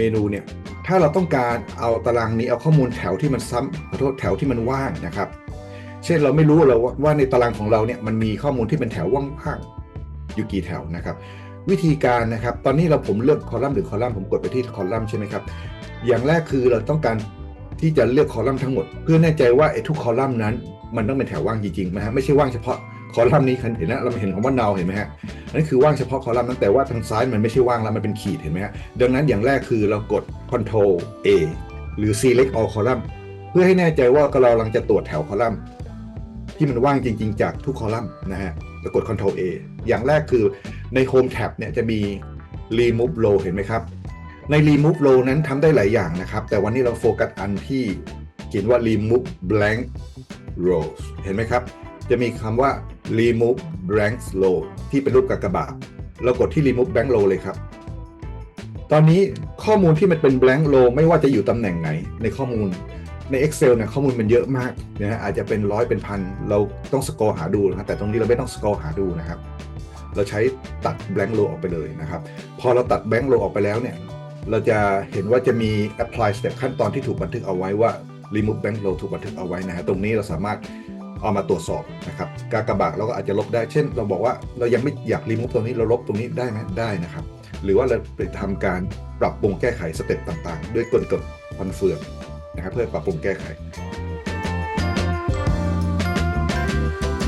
เมนูเนี่ยถ้าเราต้องการเอาตารางนี้เอาข้อมูลแถวที่มันซ้ำขอโทษแถวที่มันว่างนะครับ เช่นเราไม่รู้เราว่าว่าในตารางของเราเนี่ยมันมีข้อมูลที่เป็นแถวว่างๆอยู่กี่แถวนะครับ วิธีการนะครับ ตอนนี้เราผมเลือกคอลัมน์หรือคอลัมน์ผมกดไปที่คอลัมน์ใช่ไหมครับอย่างแรกคือเราต้องการที่จะเลือกคอลัมน์ทั้งหมด เพื่อแน่ใจว่าไอ้ทุกคอลัมน์นั้น มันต้องเป็นแถวว่างจริงๆนะฮะไม่ใช่ว่างเฉพาะ คอลัมน์นี้เห็นนะเราเห็นคำว่า now เห็นไหมฮะนนั้นคือว่างเฉพาะคอลัมน์นั้นแต่ว่าทางซ้ายมันไม่ใช่ว่างแล้วมันเป็นขีดเห็นไหมฮะดังนั้นอย่างแรกคือเรากด Ctrl A หรือ Select all column เพื่อให้แน่ใจว่าเรากำลังจะตรวจแถวคอลัมน์ที่มันว่างจริง ๆ จากทุกคอลัมน์นะฮะแล้วกด Ctrl A อย่างแรกคือใน Home tab เนี่ยจะมี Remove Row เห็นไหมครับใน Remove Row นั้นทำได้หลายอย่างนะครับ แต่วันนี้เราโฟกัสอันที่เขียนว่า Remove Blank Rows เห็นไหมครับ จะมีคำว่า Remove Blank Row ที่เป็นรูปกากบาทเรากดที่ Remove Blank Row เลยครับ ตอนนี้ข้อมูลที่มันเป็น blank row ไม่ว่าจะอยู่ตำแหน่งไหนในข้อมูลใน Excel เนี่ยข้อมูลมันเยอะมากนะฮะอาจจะเป็นร้อยเป็นพัน เราต้องสกอร์หาดูนะครับแต่ตรงนี้เราไม่ต้องสกอร์หาดูนะครับ เราใช้ตัด blank row ออกไปเลยนะครับ พอเราตัด blank row ออกไปแล้วเนี่ย เราจะเห็นว่าจะมี apply step ขั้นตอนที่ถูกบันทึกเอาไว้ว่า remove blank row ถูกบันทึกเอาไว้นะฮะตรงนี้เราสามารถ เอามาตรวจสอบนะครับกากบาทเราก็อาจจะลบได้ เช่น เราบอกว่าเรายังไม่อยากรีมูฟตรงนี้เราลบตรงนี้ได้ไหมได้นะครับ หรือว่าเราไปทำการปรับปรุงแก้ไขสเต็ปต่างๆ ด้วยกลกฎฟันเฟืองนะครับเพื่อปรับปรุงแก้ไข